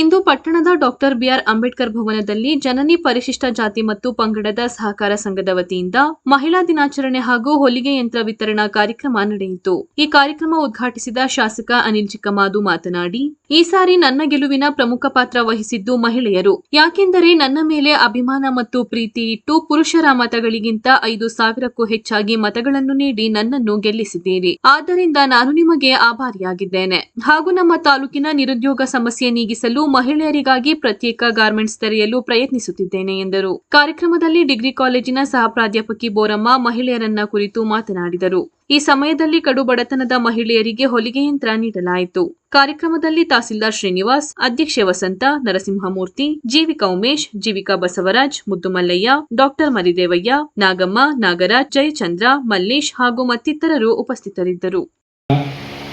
ಇಂದು ಪಟ್ಟಣದ doctor B R Ambedkar ಭವನದಲ್ಲಿ ಜನನಿ ಪರಿಶಿಷ್ಟ ಜಾತಿ ಮತ್ತು ಪಂಗಡದ ಸಹಕಾರ ಸಂಘದ ವತಿಯಿಂದ ಮಹಿಳಾ ದಿನಾಚರಣೆ ಹಾಗೂ ಹೊಲಿಗೆ ಯಂತ್ರ ವಿತರಣಾ ಕಾರ್ಯಕ್ರಮ ನಡೆಯಿತು. ಈ ಕಾರ್ಯಕ್ರಮ ಉದ್ಘಾಟಿಸಿದ ಶಾಸಕ ಅನಿಲ್ ಚಿಕ್ಕಮಾದು ಮಾತನಾಡಿ, ಈ ಸಾರಿ ನನ್ನ ಗೆಲುವಿನ ಪ್ರಮುಖ ಪಾತ್ರ ವಹಿಸಿದ್ದು ಮಹಿಳೆಯರು. ಯಾಕೆಂದರೆ ನನ್ನ ಮೇಲೆ ಅಭಿಮಾನ ಮತ್ತು ಪ್ರೀತಿ ಇಟ್ಟು ಪುರುಷರ ಮತಗಳಿಗಿಂತ ಐದು ಸಾವಿರಕ್ಕೂ ಹೆಚ್ಚಾಗಿ ಮತಗಳನ್ನು ನೀಡಿ ನನ್ನನ್ನು ಗೆಲ್ಲಿಸಿದ್ದೀರಿ. ಆದ್ದರಿಂದ ನಾನು ನಿಮಗೆ ಆಭಾರಿಯಾಗಿದ್ದೇನೆ. ಹಾಗೂ ನಮ್ಮ ತಾಲೂಕಿನ ನಿರುದ್ಯೋಗ ಸಮಸ್ಯೆ ನೀಗಿಸಲು ಮಹಿಳೆಯರಿಗಾಗಿ ಪ್ರತ್ಯೇಕ ಗಾರ್ಮೆಂಟ್ಸ್ ತೆರೆಯಲು ಪ್ರಯತ್ನಿಸುತ್ತಿದ್ದೇನೆ ಎಂದರು. ಕಾರ್ಯಕ್ರಮದಲ್ಲಿ ಡಿಗ್ರಿ ಕಾಲೇಜಿನ ಸಹ ಪ್ರಾಧ್ಯಾಪಕಿ ಬೋರಮ್ಮ ಮಹಿಳೆಯರನ್ನ ಕುರಿತು ಮಾತನಾಡಿದರು. ಈ ಸಮಯದಲ್ಲಿ ಕಡು ಬಡತನದ ಮಹಿಳೆಯರಿಗೆ ಹೊಲಿಗೆ ಯಂತ್ರ ನೀಡಲಾಯಿತು. ಕಾರ್ಯಕ್ರಮದಲ್ಲಿ ತಹಸೀಲ್ದಾರ್ ಶ್ರೀನಿವಾಸ್, ಅಧ್ಯಕ್ಷೆ ವಸಂತ, ನರಸಿಂಹಮೂರ್ತಿ, ಜೀವಿಕಾ ಉಮೇಶ್, ಜೀವಿಕಾ ಬಸವರಾಜ್, ಮುದ್ದುಮಲ್ಲಯ್ಯ, ಡಾಕ್ಟರ್ ಮರಿದೇವಯ್ಯ, ನಾಗಮ್ಮ, ನಾಗರಾಜ್, ಜಯಚಂದ್ರ, ಮಲ್ಲೇಶ್ ಹಾಗೂ ಮತ್ತಿತರರು ಉಪಸ್ಥಿತರಿದ್ದರು.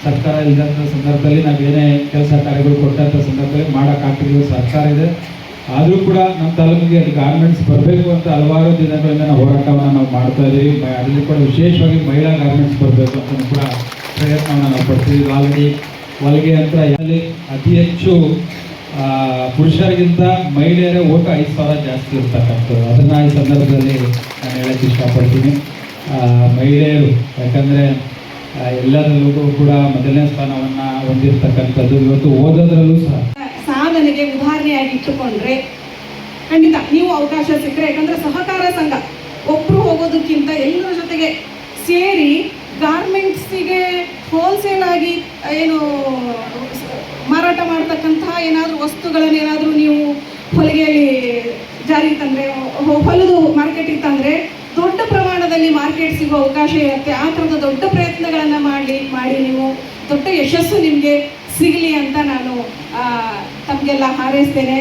ಸರ್ಕಾರ ಇಲ್ಲದಂಥ ಸಂದರ್ಭದಲ್ಲಿ ಏನೇ ಕೆಲಸ ಕಾರ್ಯಗಳು ಕೊಟ್ಟಂಥ ಸಂದರ್ಭದಲ್ಲಿ ಮಾಡೋಕ್ಕಾಗ್ತಿರೋ ಸರ್ಕಾರ ಇದೆ. ಆದರೂ ಕೂಡ ನಮ್ಮ ತಾಲೂಕಿಗೆ ಅದು ಗಾರ್ಮೆಂಟ್ಸ್ ಬರಬೇಕು ಅಂತ ಹಲವಾರು ದಿನಗಳಿಂದ ನಾವು ಹೋರಾಟವನ್ನು ನಾವು ಮಾಡ್ತಾ ಇದ್ದೀವಿ ಅದರಲ್ಲಿ ಕೂಡ ವಿಶೇಷವಾಗಿ ಮಹಿಳಾ ಗಾರ್ಮೆಂಟ್ಸ್ ಬರಬೇಕು ಅಂತ ಕೂಡ ಪ್ರಯತ್ನವನ್ನು ನಾವು ಪಡ್ತೀವಿ. ಆಲ್ರೆಡಿ ಹೊಲಿಗೆ ಅಂತ ಅಲ್ಲಿ ಅತಿ ಹೆಚ್ಚು ಪುರುಷರಿಗಿಂತ ಮಹಿಳೆಯರ ಓಟ ಐದು ಸಾವಿರ ಜಾಸ್ತಿ ಇರ್ತಕ್ಕಂಥದ್ದು. ಅದನ್ನು ಈ ಸಂದರ್ಭದಲ್ಲಿ ನಾನು ಹೇಳಕ್ಕೆ ಇಷ್ಟಪಡ್ತೀನಿ. ಮಹಿಳೆಯರು, ಯಾಕಂದರೆ ಎಲ್ಲದರಲ್ಲೂ ಕೂಡ ಮೊದಲನೇ ಸ್ಥಾನವನ್ನ ಹೊಂದಿರತಕ್ಕಂಥದ್ದು ಇವತ್ತು ಓದೋದ್ರಲ್ಲೂ ಸಹ. ಸಾಧನೆಗೆ ಉದಾಹರಣೆಯಾಗಿ ಇಟ್ಟುಕೊಂಡ್ರೆ, ಖಂಡಿತ ನೀವು ಅವಕಾಶ ಸಿಕ್ಕರೆ, ಯಾಕಂದ್ರೆ ಸಹಕಾರ ಸಂಘ, ಒಬ್ರು ಹೋಗೋದಕ್ಕಿಂತ ಎಲ್ಲರ ಜೊತೆಗೆ ಸೇರಿ ಗಾರ್ಮೆಂಟ್ಸಿಗೆ ಹೋಲ್ಸೇಲ್ ಆಗಿ ಏನು, ಮಾರಾಟ ಮಾಡ್ತಕ್ಕಂತಹ ಏನಾದರೂ ವಸ್ತುಗಳನ್ನ ಏನಾದರೂ ನೀವು ಹೊಲಿಗೆಯಲ್ಲಿ ಜಾರಿಗೆ ತಂದರೆ, ಹೊಲದು ಮಾರ್ಕೆಟಿಗೆ ತಂದರೆ ದೊಡ್ಡ ಪ್ರಮಾಣದಲ್ಲಿ ಮಾರ್ಕೆಟ್ ಸಿಗೋ ಅವಕಾಶ ಇರುತ್ತೆ. ಆ ಥರದ ದೊಡ್ಡ ಪ್ರಯತ್ನಗಳನ್ನು ಮಾಡಿ ಮಾಡಿ ನೀವು ದೊಡ್ಡ ಯಶಸ್ಸು ನಿಮಗೆ ಸಿಗಲಿ ಅಂತ ನಾನು ತಮಗೆಲ್ಲ ಹಾರೈಸ್ತೇನೆ.